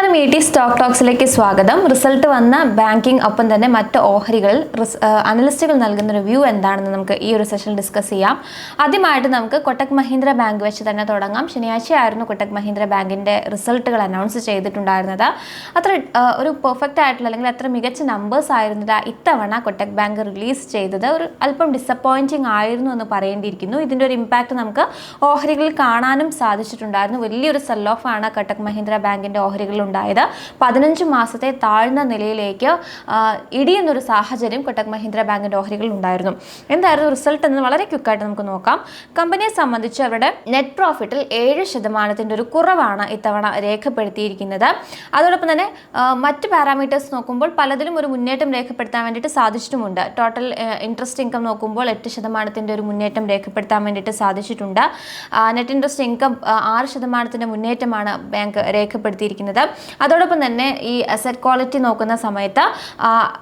നമസ്കാരം E T stock ടോക്സിലേക്ക് സ്വാഗതം. Result വന്ന ബാങ്കിങ് ഒപ്പം തന്നെ മറ്റ് ഓഹരികൾ അനലിസ്റ്റുകൾ നൽകുന്ന റിവ്യൂ എന്താണെന്ന് നമുക്ക് ഈ ഒരു സെഷനിൽ ഡിസ്കസ് ചെയ്യാം. ആദ്യമായിട്ട് നമുക്ക് കൊട്ടക് മഹീന്ദ്ര ബാങ്ക് വെച്ച് തന്നെ തുടങ്ങാം. ശനിയാഴ്ചയായിരുന്നു കൊട്ടക് മഹീന്ദ്ര ബാങ്കിന്റെ റിസൾട്ടുകൾ അനൗൺസ് ചെയ്തിട്ടുണ്ടായിരുന്നത്. അത്ര ഒരു പെർഫെക്റ്റ് ആയിട്ടുള്ള അല്ലെങ്കിൽ അത്ര മികച്ച നമ്പേഴ്സ് ആയിരുന്നില്ല ഇത്തവണ കൊട്ടക് ബാങ്ക് റിലീസ് ചെയ്തത്. ഒരു അല്പം ഡിസപ്പോയിന്റിങ് ആയിരുന്നു എന്ന് പറയേണ്ടിയിരിക്കുന്നു. ഇതിന്റെ ഒരു ഇമ്പാക്റ്റ് നമുക്ക് ഓഹരികളിൽ കാണാനും സാധിച്ചിട്ടുണ്ടായിരുന്നു. വലിയൊരു സെൽ ഓഫ് ആണ് കൊട്ടക് മഹീന്ദ്ര ബാങ്കിന്റെ ഓഹരികളിൽ ഉണ്ടായത്. പതിനഞ്ച് മാസത്തെ താഴ്ന്ന നിലയിലേക്ക് ഇടിയുന്നൊരു സാഹചര്യം കൊട്ടക് മഹീന്ദ്ര ബാങ്കിന്റെ ഓഹരികളിൽ ഉണ്ടായിരുന്നു. എന്തായിരുന്നു റിസൾട്ട് എന്ന് വളരെ ക്വിക്കായിട്ട് നമുക്ക് നോക്കാം. കമ്പനിയെ സംബന്ധിച്ച് അവരുടെ നെറ്റ് പ്രോഫിറ്റിൽ ഏഴ് ശതമാനത്തിന്റെ ഒരു കുറവാണ് ഇത്തവണ രേഖപ്പെടുത്തിയിരിക്കുന്നത്. അതോടൊപ്പം തന്നെ മറ്റ് പാരാമീറ്റേഴ്സ് നോക്കുമ്പോൾ പലതിലും ഒരു മുന്നേറ്റം രേഖപ്പെടുത്താൻ വേണ്ടിയിട്ട് സാധിച്ചിട്ടുമുണ്ട്. ടോട്ടൽ ഇൻട്രസ്റ്റ് ഇൻകം നോക്കുമ്പോൾ എട്ട് ശതമാനത്തിന്റെ ഒരു മുന്നേറ്റം രേഖപ്പെടുത്താൻ വേണ്ടിയിട്ട് സാധിച്ചിട്ടുണ്ട്. നെറ്റ് ഇൻട്രസ്റ്റ് ഇൻകം ആറ് ശതമാനത്തിന്റെ മുന്നേറ്റമാണ് ബാങ്ക് രേഖപ്പെടുത്തിയിരിക്കുന്നത്. അതോടൊപ്പം തന്നെ ഈ അസറ്റ് ക്വാളിറ്റി നോക്കുന്ന സമയത്ത്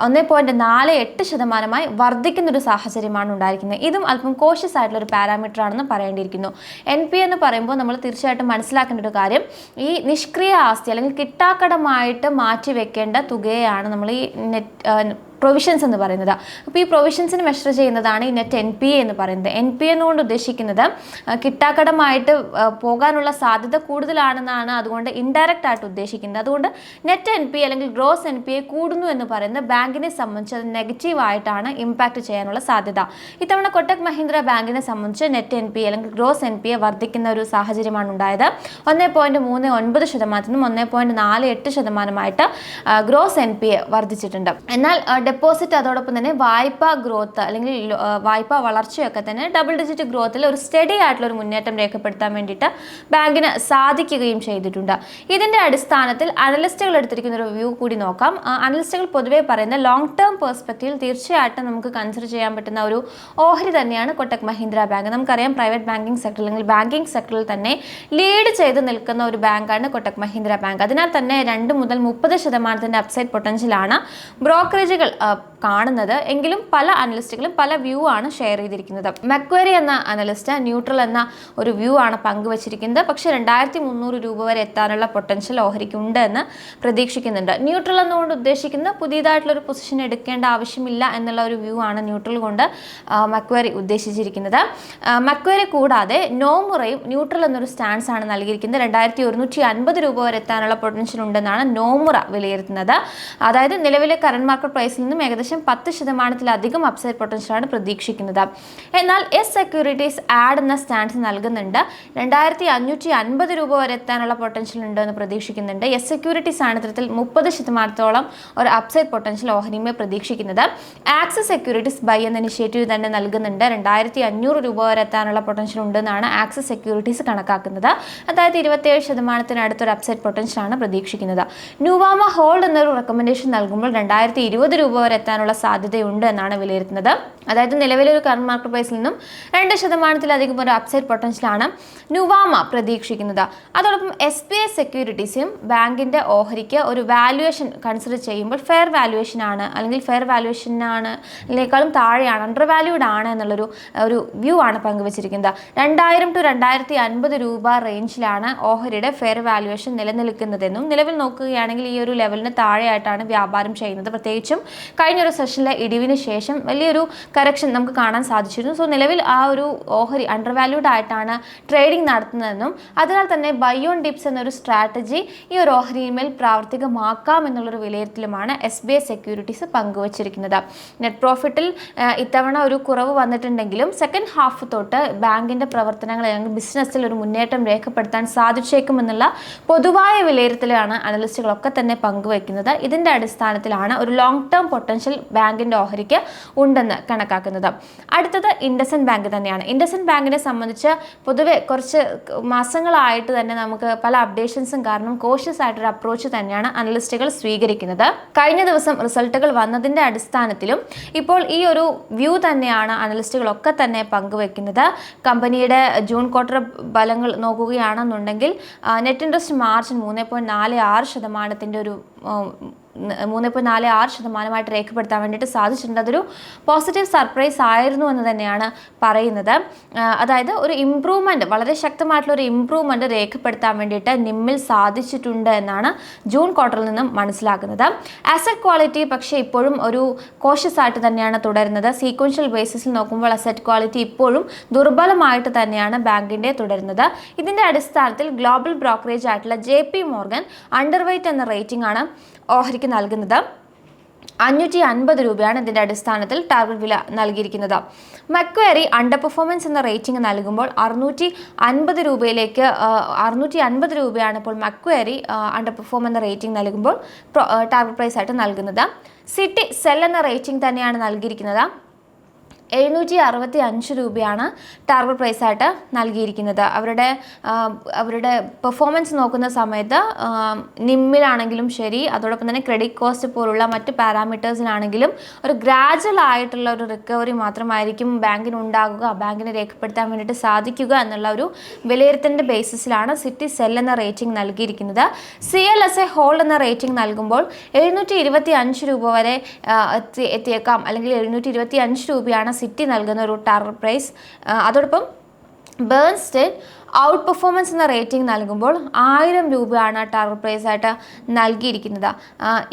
ഒന്നേ പോയിന്റ് നാല് എട്ട് ശതമാനമായി വർദ്ധിക്കുന്ന ഒരു സാഹചര്യമാണ് ഉണ്ടായിരിക്കുന്നത്. ഇതും അല്പം കോഷ്യസ് ആയിട്ടുള്ള ഒരു പാരാമീറ്റർ ആണെന്ന് പറയേണ്ടിയിരിക്കുന്നു. എൻ പി എന്ന് പറയുമ്പോൾ നമ്മൾ തീർച്ചയായിട്ടും മനസ്സിലാക്കേണ്ട ഒരു കാര്യം ഈ നിഷ്ക്രിയ ആസ്തി അല്ലെങ്കിൽ കിട്ടാക്കടമായിട്ട് മാറ്റി വെക്കേണ്ട തുകയാണ് നമ്മൾ ഈ നെറ്റ് പ്രൊവിഷൻസ് എന്ന് പറയുന്നത്. അപ്പോൾ ഈ പ്രൊവിഷൻസിന് മെഷർ ചെയ്യുന്നതാണ് ഈ നെറ്റ് എൻ പി എ എന്ന് പറയുന്നത്. എൻ പി എന്നുകൊണ്ട് ഉദ്ദേശിക്കുന്നത് കിട്ടാക്കടമായിട്ട് പോകാനുള്ള സാധ്യത കൂടുതലാണെന്നാണ് അതുകൊണ്ട് ഇൻഡയറക്റ്റ് ആയിട്ട് ഉദ്ദേശിക്കുന്നത്. അതുകൊണ്ട് നെറ്റ് എൻ പി അല്ലെങ്കിൽ ഗ്രോസ് എൻ പി എ കൂടുന്നു എന്ന് പറയുന്നത് ബാങ്കിനെ സംബന്ധിച്ച് അത് നെഗറ്റീവ് ആയിട്ടാണ് ഇമ്പാക്റ്റ് ചെയ്യാനുള്ള സാധ്യത. ഇത്തവണ കൊട്ടക് മഹീന്ദ്ര ബാങ്കിനെ സംബന്ധിച്ച് നെറ്റ് എൻ പി അല്ലെങ്കിൽ ഗ്രോസ് എൻ പി എ വർദ്ധിക്കുന്ന ഒരു സാഹചര്യമാണ് ഉണ്ടായത്. ഒന്നേ പോയിന്റ് മൂന്ന് ഒൻപത് ശതമാനത്തിനും ഒന്നേ പോയിന്റ് നാല് എട്ട് ശതമാനമായിട്ട് ഗ്രോസ് എൻ പി എ വർദ്ധിച്ചിട്ടുണ്ട്. എന്നാൽ ഡെപ്പോസിറ്റ് അതോടൊപ്പം തന്നെ വായ്പ ഗ്രോത്ത് അല്ലെങ്കിൽ വായ്പ വളർച്ചയൊക്കെ തന്നെ ഡബിൾ ഡിജിറ്റ് ഗ്രോത്തിൽ ഒരു സ്റ്റഡി ആയിട്ടുള്ള ഒരു മുന്നേറ്റം രേഖപ്പെടുത്താൻ വേണ്ടിയിട്ട് ബാങ്കിന് സാധിക്കുകയും ചെയ്തിട്ടുണ്ട്. ഇതിന്റെ അടിസ്ഥാനത്തിൽ അനലിസ്റ്റുകൾ എടുത്തിരിക്കുന്ന ഒരു വ്യൂ കൂടി നോക്കാം. അനലിസ്റ്റുകൾ പൊതുവേ പറയുന്ന ലോങ് ടേം പെർസ്പെക്റ്റീവിൽ തീർച്ചയായിട്ടും നമുക്ക് കൺസിഡർ ചെയ്യാൻ പറ്റുന്ന ഒരു ഓഹരി തന്നെയാണ് കൊട്ടക് മഹീന്ദ്ര ബാങ്ക്. നമുക്കറിയാം പ്രൈവറ്റ് ബാങ്കിങ് സെക്ടർ അല്ലെങ്കിൽ ബാങ്കിങ് സെക്ടറിൽ തന്നെ ലീഡ് ചെയ്ത് നിൽക്കുന്ന ഒരു ബാങ്കാണ് കൊട്ടക് മഹീന്ദ്ര ബാങ്ക്. അതിനാൽ തന്നെ രണ്ട് മുതൽ മുപ്പത് ശതമാനത്തിന്റെ അപ്സൈഡ് പൊട്ടൻഷ്യലാണ് ബ്രോക്കറേജുകൾ up കാണുന്നത്. എങ്കിലും പല അനലിസ്റ്റുകളും പല വ്യൂ ആണ് ഷെയർ ചെയ്തിരിക്കുന്നത്. മക്വറി എന്ന അനലിസ്റ്റ് ന്യൂട്രൽ എന്ന ഒരു വ്യൂ ആണ് പങ്കുവച്ചിരിക്കുന്നത്. പക്ഷേ രണ്ടായിരത്തി മുന്നൂറ് രൂപ വരെ എത്താനുള്ള പൊട്ടൻഷ്യൽ ഓഹരിക്ക് ഉണ്ട് എന്ന് പ്രതീക്ഷിക്കുന്നുണ്ട്. ന്യൂട്രൽ എന്നുകൊണ്ട് ഉദ്ദേശിക്കുന്നത് പുതിയതായിട്ടുള്ള ഒരു പൊസിഷൻ എടുക്കേണ്ട ആവശ്യമില്ല എന്നുള്ള ഒരു വ്യൂ ആണ് ന്യൂട്രൽ കൊണ്ട് മക്വറി ഉദ്ദേശിച്ചിരിക്കുന്നത്. മക്വറി കൂടാതെ നോമുറയും ന്യൂട്രൽ എന്നൊരു സ്റ്റാൻസ് ആണ് നൽകിയിരിക്കുന്നത്. രണ്ടായിരത്തി ഒരുന്നൂറ്റി അൻപത് രൂപ വരെ എത്താനുള്ള പൊട്ടൻഷ്യൽ ഉണ്ടെന്നാണ് നോമുറ വിലയിരുത്തുന്നത്. അതായത് നിലവിലെ കറണ്ട് മാർക്കറ്റ് പ്രൈസിൽ നിന്നും ഏകദേശം പത്ത് ശതമാനത്തിലധികം അപ്സൈഡ് പൊട്ടൻഷ്യലാണ് പ്രതീക്ഷിക്കുന്നത്. എന്നാൽ എസ് സെക്യൂരിറ്റീസ് ആഡ് എന്ന സ്റ്റാൻസ് നൽകുന്നുണ്ട്. രണ്ടായിരത്തി അഞ്ഞൂറ്റി അൻപത് രൂപ വരെ എത്താനുള്ള പൊട്ടൻഷ്യൽ ഉണ്ട് എന്ന് പ്രതീക്ഷിക്കുന്നുണ്ട്. എസ് സെക്യൂരിറ്റീസ് ആണ് ഇത്തരത്തിൽ മുപ്പത് ശതമാനത്തോളം ഒരു അപ്സൈഡ് പൊട്ടൻഷ്യൽ ഓഹരിമേ പ്രതീക്ഷിക്കുന്നത്. ആക്സിസ് സെക്യൂരിറ്റീസ് ബൈ എന്ന ഇനിഷ്യേറ്റീവ് തന്നെ നൽകുന്നുണ്ട്. രണ്ടായിരത്തി അഞ്ഞൂറ് രൂപ വരെ എത്താനുള്ള പൊട്ടൻഷ്യൽ ഉണ്ടെന്നാണ് ആക്സിസ് സെക്യൂരിറ്റീസ് കണക്കാക്കുന്നത്. അതായത് ഇരുപത്തിയേഴ് ശതമാനത്തിനടുത്തൊരു അപ്സൈഡ് പൊട്ടൻഷ്യൽ ആണ് പ്രതീക്ഷിക്കുന്നത്. ന്യൂവാമ ഹോൾഡ് എന്നൊരു റെക്കമെൻഡേഷൻ നൽകുമ്പോൾ രണ്ടായിരത്തി ഇരുപത് രൂപ വരെ എത്താനുള്ള സാധ്യതയുണ്ട് എന്നാണ് വിലയിരുത്തുന്നത്. അതായത് നിലവിലെ ഒരു കറണ്ട് മാർക്കറ്റ് പ്രൈസിൽ നിന്നും രണ്ട് ശതമാനത്തിലധികം ഒരു അപ്സൈഡ് പൊട്ടൻഷ്യലാണ് നുവാമ പ്രതീക്ഷിക്കുന്നത്. അതോടൊപ്പം എസ് ബി ഐ സെക്യൂരിറ്റീസും ബാങ്കിന്റെ ഓഹരിക്ക് ഒരു വാല്യുവേഷൻ കൺസിഡർ ചെയ്യുമ്പോൾ ഫെയർ വാല്യുവേഷൻ ആണ് അല്ലെങ്കിൽ ഫെയർ വാല്യുവേഷനാണ് ഇതിനേക്കാളും താഴെയാണ് അണ്ടർ വാല്യൂഡ് ആണ് എന്നുള്ളൊരു ഒരു വ്യൂ ആണ് പങ്കുവച്ചിരിക്കുന്നത്. രണ്ടായിരം ടു രണ്ടായിരത്തി അൻപത് രൂപ റേഞ്ചിലാണ് ഓഹരിയുടെ ഫെയർ വാല്യുവേഷൻ നിലനിൽക്കുന്നതെന്നും നിലവിൽ നോക്കുകയാണെങ്കിൽ ഈ ഒരു ലെവലിന് താഴെയായിട്ടാണ് വ്യാപാരം ചെയ്യുന്നത്. പ്രത്യേകിച്ചും കഴിഞ്ഞൊരു സെഷനിലെ ഇടിവിന് ശേഷം വലിയൊരു കറക്ഷൻ നമുക്ക് കാണാൻ സാധിച്ചിരുന്നു. സോ നിലവിൽ ആ ഒരു ഓഹരി അണ്ടർ വാല്യൂഡ് ആയിട്ടാണ് ട്രേഡിംഗ് നടത്തുന്നതെന്നും അതിനാൽ തന്നെ ബയോൺ ഡിപ്സ് എന്നൊരു സ്ട്രാറ്റജി ഈ ഒരു ഓഹരിമേൽ പ്രാവർത്തികമാക്കാം എന്നുള്ളൊരു വിലയിരുത്തലുമാണ് എസ് ബി ഐ സെക്യൂരിറ്റീസ് പങ്കുവച്ചിരിക്കുന്നത്. നെറ്റ് പ്രോഫിറ്റിൽ ഇത്തവണ ഒരു കുറവ് വന്നിട്ടുണ്ടെങ്കിലും സെക്കൻഡ് ഹാഫ് തൊട്ട് ബാങ്കിന്റെ പ്രവർത്തനങ്ങൾ അല്ലെങ്കിൽ ബിസിനസ്സിൽ ഒരു മുന്നേറ്റം രേഖപ്പെടുത്താൻ സാധിച്ചേക്കുമെന്നുള്ള പൊതുവായ വിലയിരുത്തലാണ് അനലിസ്റ്റുകളൊക്കെ തന്നെ പങ്കുവയ്ക്കുന്നത്. ഇതിന്റെ അടിസ്ഥാനത്തിലാണ് ഒരു ലോങ് ടേം പൊട്ടൻഷ്യൽ ബാങ്കിന്റെ ഓഹരിക്ക് ഉണ്ടെന്ന് കണക്കാക്കുന്നത്. അടുത്തത് ഇൻഡസൻ ബാങ്ക് തന്നെയാണ്. ഇൻഡസൻ ബാങ്കിനെ സംബന്ധിച്ച് പൊതുവെ കുറച്ച് മാസങ്ങളായിട്ട് തന്നെ നമുക്ക് പല അപ്ഡേഷൻസും കാരണം കോഷ്യസ് ആയിട്ടൊരു അപ്രോച്ച് തന്നെയാണ് അനലിസ്റ്റുകൾ സ്വീകരിക്കുന്നത്. കഴിഞ്ഞ ദിവസം റിസൾട്ടുകൾ വന്നതിന്റെ അടിസ്ഥാനത്തിലും ഇപ്പോൾ ഈ ഒരു വ്യൂ തന്നെയാണ് അനലിസ്റ്റുകളൊക്കെ തന്നെ പങ്കുവെക്കുന്നത്. കമ്പനിയുടെ ജൂൺ ക്വാർട്ടർ ഫലങ്ങൾ നോക്കുകയാണെന്നുണ്ടെങ്കിൽ നെറ്റ് ഇൻട്രസ്റ്റ് മാർജിൻ മൂന്ന് പോയിന്റ് നാല് ആറ് ശതമാനത്തിന്റെ ഒരു മൂന്ന് പോയിന്റ് നാല് ആറ് ശതമാനമായിട്ട് രേഖപ്പെടുത്താൻ വേണ്ടിയിട്ട് സാധിച്ചിട്ടുണ്ട്. അതൊരു പോസിറ്റീവ് സർപ്രൈസ് ആയിരുന്നു എന്ന് തന്നെയാണ് പറയുന്നത്. അതായത് ഒരു ഇമ്പ്രൂവ്മെന്റ് വളരെ ശക്തമായിട്ടുള്ള ഒരു ഇമ്പ്രൂവ്മെന്റ് രേഖപ്പെടുത്താൻ വേണ്ടിയിട്ട് നിമ്മിൽ സാധിച്ചിട്ടുണ്ട് എന്നാണ് ജൂൺ ക്വാർട്ടറിൽ നിന്നും മനസ്സിലാക്കുന്നത് അസറ്റ് ക്വാളിറ്റി പക്ഷേ ഇപ്പോഴും ഒരു കോഷ്യസ് ആയിട്ട് തന്നെയാണ് തുടരുന്നത്. സീക്വൻഷ്യൽ ബേസിസിൽ നോക്കുമ്പോൾ അസറ്റ് ക്വാളിറ്റി ഇപ്പോഴും ദുർബലമായിട്ട് തന്നെയാണ് ബാങ്കിന്റെ തുടരുന്നത്. ഇതിന്റെ അടിസ്ഥാനത്തിൽ ഗ്ലോബൽ ബ്രോക്കറേജ് ആയിട്ടുള്ള ജെ പി മോർഗൻ അണ്ടർവൈറ്റ് എന്ന റേറ്റിംഗ് ആണ്. ഓഹരിക്ക് നൽകുന്നത്. അഞ്ഞൂറ്റി അൻപത് രൂപയാണ് ഇതിന്റെ അടിസ്ഥാനത്തിൽ ടാർഗറ്റ് വില നൽകിയിരിക്കുന്നത്. മക്വേറി അണ്ടർ പെർഫോമൻസ് എന്ന റേറ്റിംഗ് നൽകുമ്പോൾ അറുന്നൂറ്റി അൻപത് രൂപയിലേക്ക് അറുന്നൂറ്റി അൻപത് രൂപയാണ് ഇപ്പോൾ മക്വേറി അണ്ടർ പെർഫോം എന്ന റേറ്റിംഗ് നൽകുമ്പോൾ ടാർഗറ്റ് പ്രൈസ് ആയിട്ട് നൽകുന്നത്. സിറ്റി സെൽ എന്ന റേറ്റിംഗ് തന്നെയാണ് നൽകിയിരിക്കുന്നത്. എഴുന്നൂറ്റി അറുപത്തി അഞ്ച് രൂപയാണ് ടാർഗറ്റ് പ്രൈസ് ആയിട്ട് നൽകിയിരിക്കുന്നത്. അവരുടെ അവരുടെ പെർഫോമൻസ് നോക്കുന്ന സമയത്ത് നിമ്മിലാണെങ്കിലും ശരി അതോടൊപ്പം തന്നെ ക്രെഡിറ്റ് കോസ്റ്റ് പോലുള്ള മറ്റ് പാരാമീറ്റേഴ്സിനാണെങ്കിലും ഒരു ഗ്രാജുവൽ ആയിട്ടുള്ള ഒരു റിക്കവറി മാത്രമായിരിക്കും ബാങ്കിന് ഉണ്ടാകുക ബാങ്കിനെ രേഖപ്പെടുത്താൻ വേണ്ടിയിട്ട് സാധിക്കുക എന്നുള്ള ഒരു വിലയിരുത്തലിന്റെ ബേസിസിലാണ് സിറ്റി സെൽ എന്ന റേറ്റിംഗ് നൽകിയിരിക്കുന്നത്. C L S A hold എന്ന റേറ്റിംഗ് നൽകുമ്പോൾ എഴുന്നൂറ്റി ഇരുപത്തി അഞ്ച് രൂപ വരെ എത്തി എത്തിയേക്കാം. അല്ലെങ്കിൽ എഴുന്നൂറ്റി ഇരുപത്തി അഞ്ച് രൂപയാണ് സിറ്റി നൽകുന്ന ഒരു ടർ പ്രൈസ്. അതോടൊപ്പം ബേൺസ്റ്റേൻ ഔട്ട് പെർഫോമൻസ് എന്ന റേറ്റിംഗ് നൽകുമ്പോൾ ആയിരം രൂപയാണ് ടാർഗറ്റ് പ്രൈസ് ആയിട്ട് നൽകിയിരിക്കുന്നത്.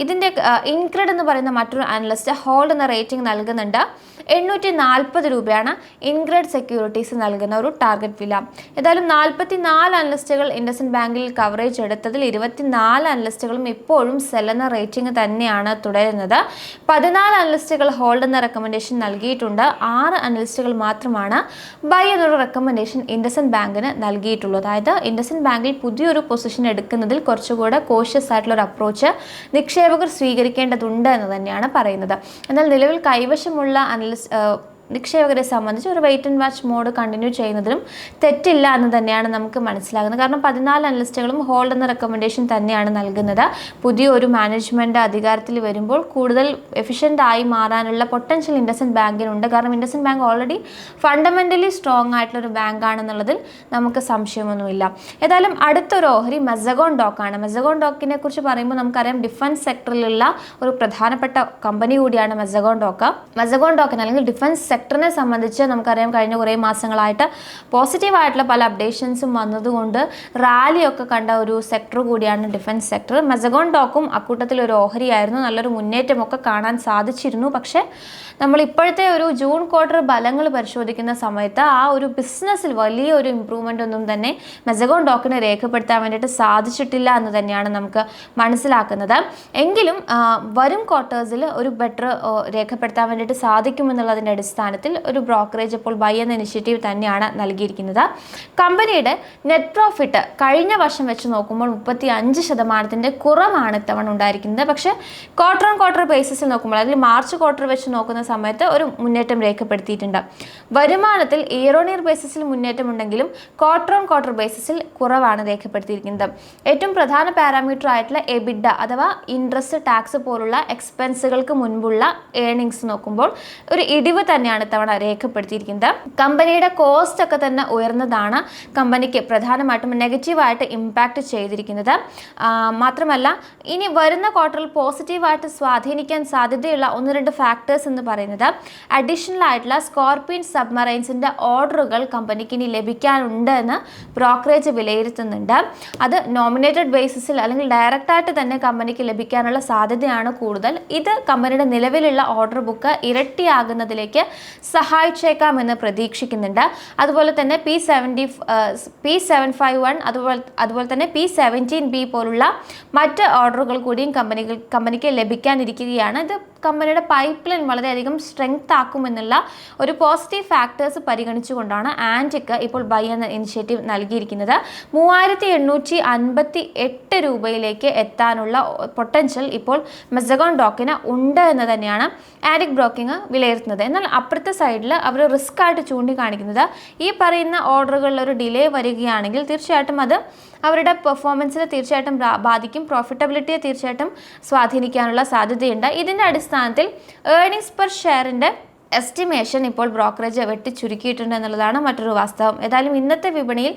ഇതിന്റെ ഇൻക്രെഡ് എന്ന് പറയുന്ന മറ്റൊരു അനലിസ്റ്റ് ഹോൾഡ് എന്ന റേറ്റിംഗ് നൽകുന്നുണ്ട്. എണ്ണൂറ്റി നാൽപ്പത് രൂപയാണ് ഇൻഗ്രേഡ് സെക്യൂരിറ്റീസ് നൽകുന്ന ഒരു ടാർഗറ്റ് വില. ഏതായാലും നാൽപ്പത്തി നാല് അനലിസ്റ്റുകൾ ഇൻഡസൻ ബാങ്കിൽ കവറേജ് എടുത്തതിൽ ഇരുപത്തിനാല് അനലിസ്റ്റുകളും ഇപ്പോഴും സെൽ എന്ന റേറ്റിംഗ് തന്നെയാണ് തുടരുന്നത്. പതിനാല് അനലിസ്റ്റുകൾ ഹോൾഡ് എന്ന റെക്കമെൻഡേഷൻ നൽകിയിട്ടുണ്ട്. ആറ് അനലിസ്റ്റുകൾ മാത്രമാണ് ബൈ എന്നൊരു റെക്കമെൻഡേഷൻ ഇൻഡസൻ ബാങ്കിന് നൽകിയിട്ടുള്ളൂ. അതായത് ഇൻഡസിൻ ബാങ്കിൽ പുതിയൊരു പൊസിഷൻ എടുക്കുന്നതിൽ കുറച്ചുകൂടെ കോഷ്യസ് ആയിട്ടുള്ള ഒരു അപ്രോച്ച് നിക്ഷേപകർ സ്വീകരിക്കേണ്ടതുണ്ട് എന്ന് തന്നെയാണ് പറയുന്നത്. എന്നാൽ നിലവിൽ കൈവശമുള്ള അനലിസ്റ്റ് നിക്ഷേപകരെ സംബന്ധിച്ച് ഒരു wait and watch mode continue ചെയ്യുന്നതിലും തെറ്റില്ല എന്ന് തന്നെയാണ് നമുക്ക് മനസ്സിലാകുന്നത്. കാരണം പതിനാല് അനലിസ്റ്റുകളും ഹോൾഡ് എന്ന റെക്കമെൻഡേഷൻ തന്നെയാണ് നൽകുന്നത്. പുതിയ ഒരു മാനേജ്മെന്റ് അധികാരത്തിൽ വരുമ്പോൾ കൂടുതൽ എഫിഷ്യന്റ് ആയി മാറാനുള്ള പൊട്ടൻഷ്യൽ ഇൻഡസന്റ് ബാങ്കിനുണ്ട് കാരണം IndusInd bank already fundamentally strong ആയിട്ടുള്ള ഒരു ബാങ്കാണെന്നുള്ളതിൽ നമുക്ക് സംശയമൊന്നുമില്ല. ഏതായാലും അടുത്തൊരു ഓഹരി മെസഗോൺ ഡോക്കാണ് മെസഗോൺ ഡോക്കിനെ കുറിച്ച് പറയുമ്പോൾ നമുക്കറിയാം ഡിഫൻസ് സെക്ടറിലുള്ള ഒരു പ്രധാനപ്പെട്ട കമ്പനി കൂടിയാണ് മെസഗോൺ ഡോക്ക് മെസഗോൺ ഡോക്കിന് അല്ലെങ്കിൽ ഡിഫൻസ് സെക്ടറിനെ സംബന്ധിച്ച് നമുക്കറിയാം കഴിഞ്ഞ കുറേ മാസങ്ങളായിട്ട് പോസിറ്റീവായിട്ടുള്ള പല അപ്ഡേഷൻസും വന്നതുകൊണ്ട് റാലിയൊക്കെ കണ്ട ഒരു സെക്ടർ കൂടിയാണ് ഡിഫൻസ് സെക്ടർ മെസഗോൺ ഡോക്കും അക്കൂട്ടത്തിൽ ഒരു ഓഹരിയായിരുന്നു. നല്ലൊരു മുന്നേറ്റമൊക്കെ കാണാൻ സാധിച്ചിരുന്നു. പക്ഷേ നമ്മൾ ഇപ്പോഴത്തെ ഒരു ജൂൺ ക്വാർട്ടർ ഫലങ്ങൾ പരിശോധിക്കുന്ന സമയത്ത് ആ ഒരു ബിസിനസ്സിൽ വലിയ ഒരു ഇമ്പ്രൂവ്മെന്റ് ഒന്നും തന്നെ മെസഗോൺ ഡോക്കിനെ രേഖപ്പെടുത്താൻ വേണ്ടിയിട്ട് സാധിച്ചിട്ടില്ല എന്ന് തന്നെയാണ് നമുക്ക് മനസ്സിലാക്കുന്നത്. എങ്കിലും വരും ക്വാർട്ടേഴ്സിൽ ഒരു ബെറ്റർ രേഖപ്പെടുത്താൻ വേണ്ടിയിട്ട് സാധിക്കുമെന്നുള്ളതിന്റെ അടിസ്ഥാനത്തിൽ ഒരു ബ്രോക്കറേജ് അപ്പോൾ ബൈ എന്ന ഇനിഷ്യേറ്റീവ് തന്നെയാണ് നൽകിയിരിക്കുന്നത്. കമ്പനിയുടെ നെറ്റ് പ്രോഫിറ്റ് കഴിഞ്ഞ വർഷം വെച്ച് നോക്കുമ്പോൾ മുപ്പത്തി അഞ്ച് ശതമാനത്തിന്റെ കുറവാണ് ഇത്തവണ ഉണ്ടായിരിക്കുന്നത്. പക്ഷേ ക്വാർട്ടർ ഓൺ ക്വാർട്ടർ ബേസിസിൽ നോക്കുമ്പോൾ അതിൽ മാർച്ച് ക്വാർട്ടർ വെച്ച് നോക്കുന്ന സമയത്ത് ഒരു മുന്നേറ്റം രേഖപ്പെടുത്തിയിട്ടുണ്ട്. വരുമാനത്തിൽ ഇയർ ബേസിസിൽ മുന്നേറ്റം ഉണ്ടെങ്കിലും ക്വാർട്ടർ ഓൺ ക്വാർട്ടർ ബേസിസിൽ കുറവാണ് രേഖപ്പെടുത്തിയിരിക്കുന്നത്. ഏറ്റവും പ്രധാന പാരാമീറ്റർ ആയിട്ടുള്ള എബിഡ അഥവാ ഇൻട്രസ്റ്റ് ടാക്സ് പോലുള്ള എക്സ്പെൻസുകൾക്ക് മുൻപുള്ള ഏണിങ്സ് നോക്കുമ്പോൾ ഒരു ഇടിവ് തന്നെയാണ് ഇത്തവണ രേഖപ്പെടുത്തിയിരിക്കുന്നത്. കമ്പനിയുടെ കോസ്റ്റ് ഒക്കെ തന്നെ ഉയർന്നതാണ്. കമ്പനിക്ക് പ്രധാനമായിട്ടും നെഗറ്റീവായിട്ട് ഇമ്പാക്റ്റ് ചെയ്തിരിക്കുന്നത്. മാത്രമല്ല ഇനി വരുന്ന ക്വാർട്ടറിൽ പോസിറ്റീവായിട്ട് സ്വാധീനിക്കാൻ സാധ്യതയുള്ള ഒന്ന് രണ്ട് ഫാക്ടേഴ്സ് എന്ന് പറയുന്നത് അഡീഷണൽ ആയിട്ടുള്ള സ്കോർപിയൻ സബ്മറൈൻസിന്റെ ഓർഡറുകൾ കമ്പനിക്ക് ഇനി ലഭിക്കാനുണ്ട് എന്ന് ബ്രോക്കറേജ് വിലയിരുത്തുന്നുണ്ട്. അത് നോമിനേറ്റഡ് ബേസിസിൽ അല്ലെങ്കിൽ ഡയറക്റ്റായിട്ട് തന്നെ കമ്പനിക്ക് ലഭിക്കാനുള്ള സാധ്യതയാണ് കൂടുതൽ. ഇത് കമ്പനിയുടെ നിലവിലുള്ള ഓർഡർ ബുക്ക് ഇരട്ടിയാകുന്നതിലേക്ക് സഹായിച്ചേക്കാമെന്ന് പ്രതീക്ഷിക്കുന്നുണ്ട്. അതുപോലെ തന്നെ P seventy P seven five one അതുപോലെ അതുപോലെ തന്നെ പി സെവന്റീൻ ബി പോലുള്ള മറ്റ് ഓർഡറുകൾ കൂടിയും കമ്പനികൾ കമ്പനിക്ക് ലഭിക്കാനിരിക്കുകയാണ്. ഇത് കമ്പനിയുടെ പൈപ്പ് ലൈൻ വളരെയധികം സ്ട്രെങ്ത് ആക്കുമെന്നുള്ള ഒരു പോസിറ്റീവ് ഫാക്ടേഴ്സ് പരിഗണിച്ചുകൊണ്ടാണ് ആന്റിക്ക് ഇപ്പോൾ ബൈ എന്ന ഇനിഷ്യേറ്റീവ് നൽകിയിരിക്കുന്നത്. മൂവായിരത്തി എണ്ണൂറ്റി അൻപത്തി എട്ട് രൂപയിലേക്ക് എത്താനുള്ള പൊട്ടൻഷ്യൽ ഇപ്പോൾ മെസഗോൺ ഡോക്കിന് ഉണ്ട് എന്ന് തന്നെയാണ് ആഡിക് ബ്രോക്കിംഗ് വിലയിരുത്തുന്നത്. എന്നാൽ അപ്പുറത്തെ സൈഡിൽ അവർ റിസ്ക് ആയിട്ട് ചൂണ്ടിക്കാണിക്കുന്നത്. ഈ പറയുന്ന ഓർഡറുകളിൽ ഒരു ഡിലേ വരികയാണെങ്കിൽ തീർച്ചയായിട്ടും അത് അവരുടെ പെർഫോമൻസിനെ തീർച്ചയായിട്ടും ബാധിക്കും. പ്രോഫിറ്റബിലിറ്റിയെ തീർച്ചയായിട്ടും സ്വാധീനിക്കാനുള്ള സാധ്യതയുണ്ട്. ഇതിന്റെ അടിസ്ഥാനത്തിൽ ഏർണിങ്സ് പെർ ഷെയറിന്റെ എസ്റ്റിമേഷൻ ഇപ്പോൾ ബ്രോക്കറേജ് വെട്ടി ചുരുക്കിയിട്ടുണ്ട് എന്നുള്ളതാണ് മറ്റൊരു വാസ്തവം. ഏതായാലും ഇന്നത്തെ വിപണിയിൽ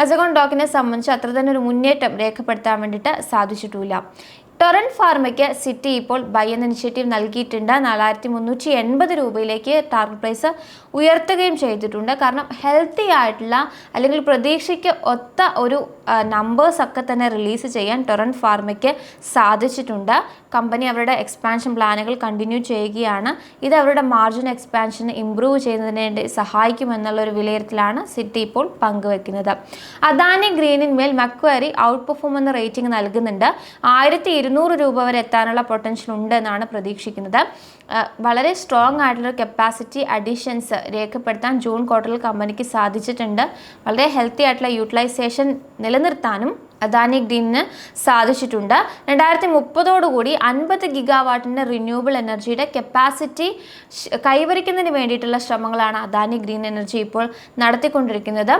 മെസഗോൺ ഡോക്കിനെ സംബന്ധിച്ച് അത്ര തന്നെ ഒരു മുന്നേറ്റം രേഖപ്പെടുത്താൻ വേണ്ടിയിട്ട് സാധിച്ചിട്ടില്ല ടൊറൻ ഫാർമയ്ക്ക് സിറ്റി ഇപ്പോൾ ബൈ എന്ന ഇനിഷ്യേറ്റീവ് നൽകിയിട്ടുണ്ട്. നാലായിരത്തി മുന്നൂറ്റി എൺപത് രൂപയിലേക്ക് ടാർഗറ്റ് പ്രൈസ് ഉയർത്തുകയും ചെയ്തിട്ടുണ്ട്. കാരണം ഹെൽത്തി ആയിട്ടുള്ള അല്ലെങ്കിൽ പ്രതീക്ഷയ്ക്ക് ഒത്ത ഒരു നമ്പേഴ്സ് ഒക്കെ തന്നെ റിലീസ് ചെയ്യാൻ ടൊറൻ ഫാർമയ്ക്ക് സാധിച്ചിട്ടുണ്ട്. കമ്പനി അവരുടെ എക്സ്പാൻഷൻ പ്ലാനുകൾ കണ്ടിന്യൂ ചെയ്യുകയാണ്. ഇത് അവരുടെ മാർജിൻ എക്സ്പാൻഷൻ ഇമ്പ്രൂവ് ചെയ്യുന്നതിന് വേണ്ടി സഹായിക്കുമെന്നുള്ള ഒരു വിലയിരുത്തലാണ് സിറ്റി ഇപ്പോൾ പങ്കുവെക്കുന്നത്. അദാനി ഗ്രീനിന്മേൽ മക്വയറി ഔട്ട് പെർഫോം എന്ന റേറ്റിംഗ് നൽകുന്നുണ്ട്. ആയിരത്തി ഇരുന്നൂറ് രൂപ വരെ എത്താനുള്ള പൊട്ടൻഷ്യൽ ഉണ്ട് എന്നാണ് പ്രതീക്ഷിക്കുന്നത് വളരെ സ്ട്രോങ് ആയിട്ടുള്ള കപ്പാസിറ്റി അഡീഷൻസ് രേഖപ്പെടുത്താൻ ജൂൺ ക്വാർട്ടറിൽ കമ്പനിക്ക് സാധിച്ചിട്ടുണ്ട്. വളരെ ഹെൽത്തി ആയിട്ടുള്ള യൂട്ടിലൈസേഷൻ നിലനിർത്താനും അദാനി ഗ്രീനിന് സാധിച്ചിട്ടുണ്ട്. രണ്ടായിരത്തി മുപ്പതോടുകൂടി അൻപത് ഗിഗാവാട്ടിന്റെ റിന്യൂവബിൾ എനർജിയുടെ കപ്പാസിറ്റി കൈവരിക്കുന്നതിന് വേണ്ടിയിട്ടുള്ള ശ്രമങ്ങളാണ് അദാനി ഗ്രീൻ എനർജി ഇപ്പോൾ നടത്തിക്കൊണ്ടിരിക്കുന്നത്.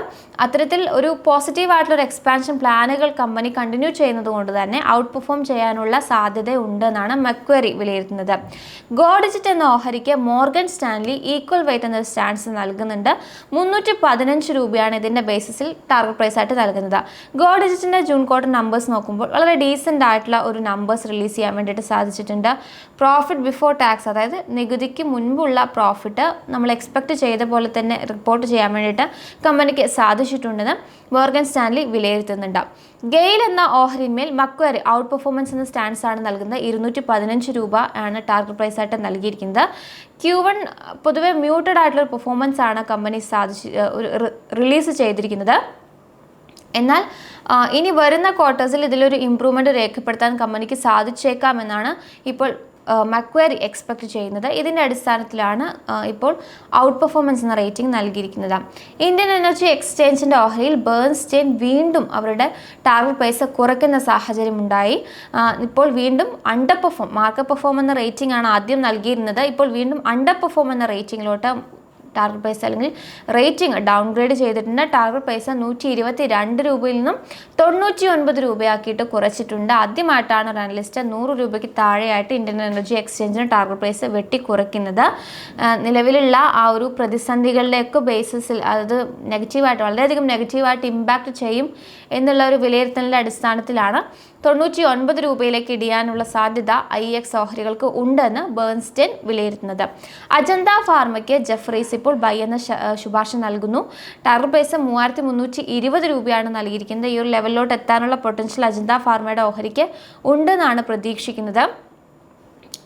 അത്തരത്തിൽ ഒരു പോസിറ്റീവ് ആയിട്ടുള്ള ഒരു എക്സ്പാൻഷൻ പ്ലാനുകൾ കമ്പനി കണ്ടിന്യൂ ചെയ്യുന്നത് കൊണ്ട് തന്നെ ഔട്ട് പെർഫോം ചെയ്യാനുള്ള സാധ്യത ഉണ്ടെന്നാണ് മക്വറി വിലയിരുത്തുന്നത് ഗോഡിജിറ്റ് എന്ന ഓഹരിക്ക് മോർഗൻ സ്റ്റാൻലി ഈക്വൽ വെയിറ്റ് എന്ന സ്റ്റാൻസ് നൽകുന്നുണ്ട്. മുന്നൂറ്റി പതിനഞ്ച് രൂപയാണ് ഇതിന്റെ ബേസിസിൽ ടാർഗറ്റ് പ്രൈസ് ആയിട്ട് നൽകുന്നത്. ഗോഡിജിറ്റിന്റെ ജൂൺ ക്വാർട്ടർ നമ്പേഴ്സ് നോക്കുമ്പോൾ വളരെ ഡീസന്റ് ആയിട്ടുള്ള ഒരു നമ്പേഴ്സ് റിലീസ് ചെയ്യാൻ വേണ്ടിയിട്ട് സാധിച്ചിട്ടുണ്ട്. പ്രോഫിറ്റ് ബിഫോർ ടാക്സ് അതായത് നികുതിക്ക് മുൻപുള്ള പ്രോഫിറ്റ് നമ്മൾ എക്സ്പെക്ട് ചെയ്ത പോലെ തന്നെ റിപ്പോർട്ട് ചെയ്യാൻ വേണ്ടിയിട്ട് കമ്പനിക്ക് സാധിച്ചിട്ടുണ്ടെന്ന് മോർഗൻ സ്റ്റാൻലി വിലയിരുത്തുന്നുണ്ട്. ഗെയിൽ എന്ന ഓഹരിന്മേൽ മക്വറി ഔട്ട് പെർഫോമൻസ് എന്ന സ്റ്റാൻസ് ആണ് നൽകുന്നത്. ഇരുന്നൂറ്റി പതിനഞ്ച് രൂപ ആണ് ടാർഗറ്റ് പ്രൈസ് ആയിട്ട് നൽകിയിരിക്കുന്നത്. ക്യൂ വൺ പൊതുവെ മ്യൂട്ടഡ് ആയിട്ടുള്ള ഒരു പെർഫോമൻസ് ആണ് കമ്പനി സാധിച്ച് റിലീസ് ചെയ്തിരിക്കുന്നത്. എന്നാൽ ഇനി വരുന്ന ക്വാർട്ടേഴ്സിൽ ഇതിലൊരു ഇമ്പ്രൂവ്മെന്റ് രേഖപ്പെടുത്താൻ കമ്പനിക്ക് സാധിച്ചേക്കാമെന്നാണ് ഇപ്പോൾ മക്വയറി എക്സ്പെക്ട് ചെയ്യുന്നത്. ഇതിന്റെ അടിസ്ഥാനത്തിലാണ് ഇപ്പോൾ ഔട്ട് പെർഫോമൻസ് എന്ന റേറ്റിംഗ് നൽകിയിരിക്കുന്നത്. ഇന്ത്യൻ എനർജി എക്സ്ചേഞ്ചിന്റെ ഓഹരിയിൽ ബേൺസ്റ്റെയിൻ വീണ്ടും അവരുടെ ടാർഗറ്റ് പൈസ കുറയ്ക്കുന്ന സാഹചര്യം ഉണ്ടായി. ഇപ്പോൾ വീണ്ടും അണ്ടർ പെർഫോം മാർക്കറ്റ് പെർഫോം എന്ന റേറ്റിംഗ് ആണ് ആദ്യം നൽകിയിരുന്നത്. ഇപ്പോൾ വീണ്ടും അണ്ടർ പെർഫോം എന്ന റേറ്റിംഗിലോട്ട് ടാർഗറ്റ് പ്രൈസ് അല്ലെങ്കിൽ റേറ്റിംഗ് ഡൗൺഗ്രേഡ് ചെയ്തിട്ടുണ്ട്. ടാർഗറ്റ് പ്രൈസ് നൂറ്റി ഇരുപത്തി രണ്ട് രൂപയിൽ നിന്നും തൊണ്ണൂറ്റി ഒൻപത് രൂപയാക്കിയിട്ട് കുറച്ചിട്ടുണ്ട്. ആദ്യമായിട്ടാണ് ഒരു അനലിസ്റ്റ് നൂറ് രൂപയ്ക്ക് താഴെയായിട്ട് ഇന്ത്യൻ എനർജി എക്സ്ചേഞ്ചിന് ടാർഗറ്റ് പ്രൈസ് വെട്ടിക്കുറയ്ക്കുന്നത് നിലവിലുള്ള ആ ഒരു പ്രതിസന്ധികളുടെയൊക്കെ ബേസിസിൽ അത് നെഗറ്റീവായിട്ട് വളരെയധികം നെഗറ്റീവായിട്ട് ഇമ്പാക്റ്റ് ചെയ്യും എന്നുള്ള ഒരു വിലയിരുത്തലിന്റെ അടിസ്ഥാനത്തിലാണ് തൊണ്ണൂറ്റി ഒൻപത് രൂപയിലേക്ക് ഇടിയാനുള്ള സാധ്യത ഐ എക്സ് ഓഹരികൾക്ക് ഉണ്ടെന്ന് ബേൺസ്റ്റൻ വിലയിരുത്തുന്നത്. അജന്ത ഫാർമയ്ക്ക് ജഫ്രീസ് ഇപ്പോൾ ബൈ എന്ന ശുപാർശ നൽകുന്നു. ടാർഗറ്റ് പ്രൈസ് മൂവായിരത്തി മുന്നൂറ്റി ഇരുപത് രൂപയാണ് നൽകിയിരിക്കുന്നത്. ഈ ഒരു ലെവലിലോട്ട് എത്താനുള്ള പൊട്ടൻഷ്യൽ അജന്ത ഫാർമയുടെ ഓഹരിക്ക് ഉണ്ടെന്നാണ് പ്രതീക്ഷിക്കുന്നത്.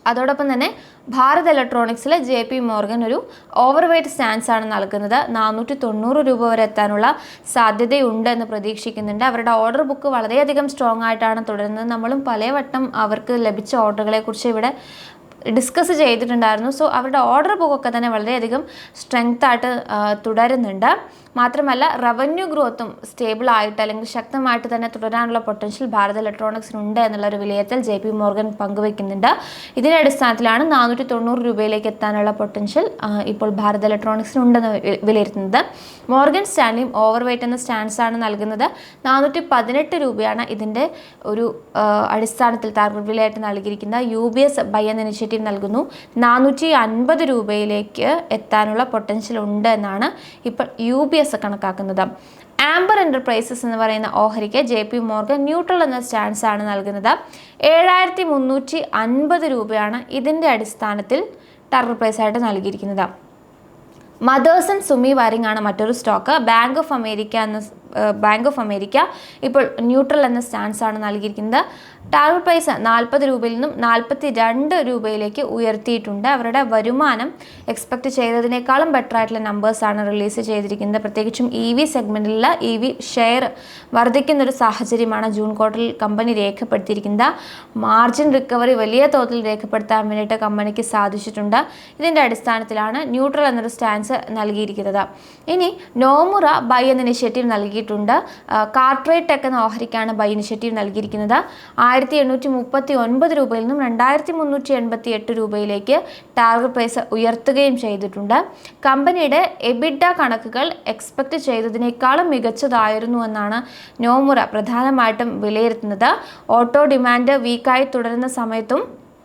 അതോടൊപ്പം തന്നെ ഭാരത് ഇലക്ട്രോണിക്സിലെ ജെ പി മോർഗൻ ഒരു ഓവർ വെയ്റ്റ് സ്റ്റാൻസ് ആണ് നൽകുന്നത്. നാനൂറ്റി തൊണ്ണൂറ് രൂപ വരെ എത്താനുള്ള സാധ്യതയുണ്ട് എന്ന് പ്രതീക്ഷിക്കുന്നുണ്ട്. അവരുടെ ഓർഡർ ബുക്ക് വളരെയധികം സ്ട്രോങ് ആയിട്ടാണ് തുടരുന്നത്. നമ്മളും പലവട്ടം അവർക്ക് ലഭിച്ച ഓർഡറുകളെക്കുറിച്ച് ഇവിടെ ഡിസ്കസ് ചെയ്തിട്ടുണ്ടായിരുന്നു. സോ അവരുടെ ഓർഡർ ബുക്കൊക്കെ തന്നെ വളരെയധികം സ്ട്രെങ്ത് ആയിട്ട് തുടരുന്നുണ്ട്. മാത്രമല്ല റവന്യൂ ഗ്രോത്തും സ്റ്റേബിൾ ആയിട്ട് അല്ലെങ്കിൽ ശക്തമായിട്ട് തന്നെ തുടരാനുള്ള പൊട്ടൻഷ്യൽ ഭാരത് ഇലക്ട്രോണിക്സിനുണ്ട് എന്നുള്ള ഒരു വിലയിരുത്തൽ ജെ പി മോർഗൻ പങ്കുവയ്ക്കുന്നുണ്ട് ഇതിന്റെ അടിസ്ഥാനത്തിലാണ് നാനൂറ്റി തൊണ്ണൂറ് രൂപയിലേക്ക് എത്താനുള്ള പൊട്ടൻഷ്യൽ ഇപ്പോൾ ഭാരത് ഇലക്ട്രോണിക്സിന് ഉണ്ടെന്ന് വിലയിരുത്തുന്നത്. മോർഗൻ സ്റ്റാൻലിയും ഓവർ വെയ്റ്റ് എന്ന സ്റ്റാൻസ് ആണ് നൽകുന്നത്. നാനൂറ്റി പതിനെട്ട് രൂപയാണ് ഇതിന്റെ ഒരു അടിസ്ഥാനത്തിൽ ടാർഗറ്റ് വിലയായിട്ട് നൽകിയിരിക്കുന്നത്. യു ബി എസ് ബൈ എന്ന നൽകുന്നു. നാനൂറ്റി അൻപത് രൂപയിലേക്ക് എത്താനുള്ള പൊട്ടൻഷ്യൽ ഉണ്ട് എന്നാണ് ഇപ്പോൾ യു ബി എസ് കണക്കാക്കുന്നത്. ആംബർ എന്റർപ്രൈസസ് എന്ന് പറയുന്ന ഓഹരിക്ക് ജെ പി മോർഗൻ ന്യൂട്രൽ എന്ന സ്റ്റാൻസ് ആണ് നൽകുന്നത്. ഏഴായിരത്തി മുന്നൂറ്റി അൻപത് രൂപയാണ് ഇതിന്റെ അടിസ്ഥാനത്തിൽ ടാർഗറ്റ് പ്രൈസ് ആയിട്ട് നൽകിയിരിക്കുന്നത്. മദേഴ്സൺ സുമി വാരിങ് ആണ് മറ്റൊരു സ്റ്റോക്ക് ബാങ്ക് ഓഫ് അമേരിക്ക എന്ന ബാങ്ക് ഓഫ് അമേരിക്ക ഇപ്പോൾ ന്യൂട്രൽ എന്ന സ്റ്റാൻസ് ആണ് നൽകിയിരിക്കുന്നത്. ടാർഗറ്റ് പ്രൈസ് നാൽപ്പത് രൂപയിൽ നിന്നും നാൽപ്പത്തി രണ്ട് രൂപയിലേക്ക് ഉയർത്തിയിട്ടുണ്ട്. അവരുടെ വരുമാനം എക്സ്പെക്ട് ചെയ്തതിനേക്കാളും ബെറ്റർ ആയിട്ടുള്ള നമ്പേഴ്സാണ് റിലീസ് ചെയ്തിരിക്കുന്നത്. പ്രത്യേകിച്ചും ഇ വി സെഗ്മെന്റിലുള്ള ഇ വി ഷെയർ വർദ്ധിക്കുന്നൊരു സാഹചര്യമാണ് ജൂൺ ക്വാർട്ടറിൽ കമ്പനി രേഖപ്പെടുത്തിയിരിക്കുന്നത്. മാർജിൻ റിക്കവറി വലിയ തോതിൽ രേഖപ്പെടുത്താൻ വേണ്ടിയിട്ട് കമ്പനിക്ക് സാധിച്ചിട്ടുണ്ട്. ഇതിന്റെ അടിസ്ഥാനത്തിലാണ് ന്യൂട്രൽ എന്നൊരു സ്റ്റാൻസ് നൽകിയിരിക്കുന്നത്. ഇനി നോമുറ ബൈ എന്ന ഇനിഷ്യേറ്റീവ് നൽകിയിട്ടുണ്ട്. കാർട്രേറ്റ് ടെക് എന്ന ഓഹരിക്കാണ് ബൈ ഇനിഷ്യേറ്റീവ് നൽകിയിരിക്കുന്നത്. ആയിരത്തി എണ്ണൂറ്റി മുപ്പത്തി ഒൻപത് രൂപയിൽ നിന്നും രണ്ടായിരത്തി മുന്നൂറ്റി എൺപത്തി എട്ട് രൂപയിലേക്ക് ടാർഗറ്റ് പ്രൈസ് ഉയർത്തുകയും ചെയ്തിട്ടുണ്ട്. കമ്പനിയുടെ എബിഡ കണക്കുകൾ എക്സ്പെക്ട് ചെയ്തതിനേക്കാളും മികച്ചതായിരുന്നു എന്നാണ് നോമുറ പ്രധാനമായിട്ടും വിലയിരുത്തുന്നത്. ഓട്ടോ ഡിമാൻഡ് വീക്കായി തുടരുന്ന സമയത്തും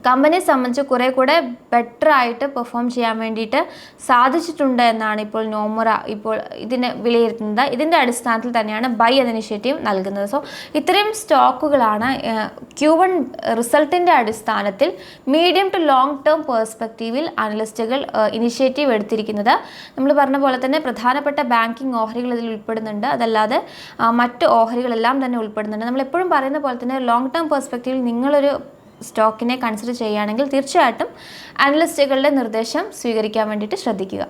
കമ്പനിയെ സംബന്ധിച്ച് കുറേ കൂടെ ബെറ്റർ ആയിട്ട് പെർഫോം ചെയ്യാൻ വേണ്ടിയിട്ട് സാധിച്ചിട്ടുണ്ട് എന്നാണ് ഇപ്പോൾ നോമുറ ഇപ്പോൾ ഇതിനെ വിലയിരുത്തുന്നത്. ഇതിന്റെ അടിസ്ഥാനത്തിൽ തന്നെയാണ് ബൈ എന്ന ഇനിഷ്യേറ്റീവ് നൽകുന്നത്. സോ ഇത്രയും സ്റ്റോക്കുകളാണ് ക്യൂ വൺ റിസൾട്ടിന്റെ അടിസ്ഥാനത്തിൽ മീഡിയം ടു ലോങ് ടേം പേഴ്സ്പെക്റ്റീവിൽ അനലിസ്റ്റുകൾ ഇനിഷ്യേറ്റീവ് എടുത്തിരിക്കുന്നത്. നമ്മൾ പറഞ്ഞ പോലെ തന്നെ പ്രധാനപ്പെട്ട ബാങ്കിങ് ഓഹരികൾ ഇതിൽ ഉൾപ്പെടുന്നുണ്ട്. അതല്ലാതെ മറ്റ് ഓഹരികളെല്ലാം തന്നെ ഉൾപ്പെടുന്നുണ്ട്. നമ്മൾ എപ്പോഴും പറയുന്ന പോലെ തന്നെ ലോങ് ടേം പേഴ്സ്പെക്റ്റീവിൽ നിങ്ങളൊരു സ്റ്റോക്കിനെ കൺസിഡർ ചെയ്യുകയാണെങ്കിൽ തീർച്ചയായിട്ടും അനലിസ്റ്റുകളുടെ നിർദ്ദേശം സ്വീകരിക്കാൻ വേണ്ടിയിട്ട് ശ്രദ്ധിക്കുക.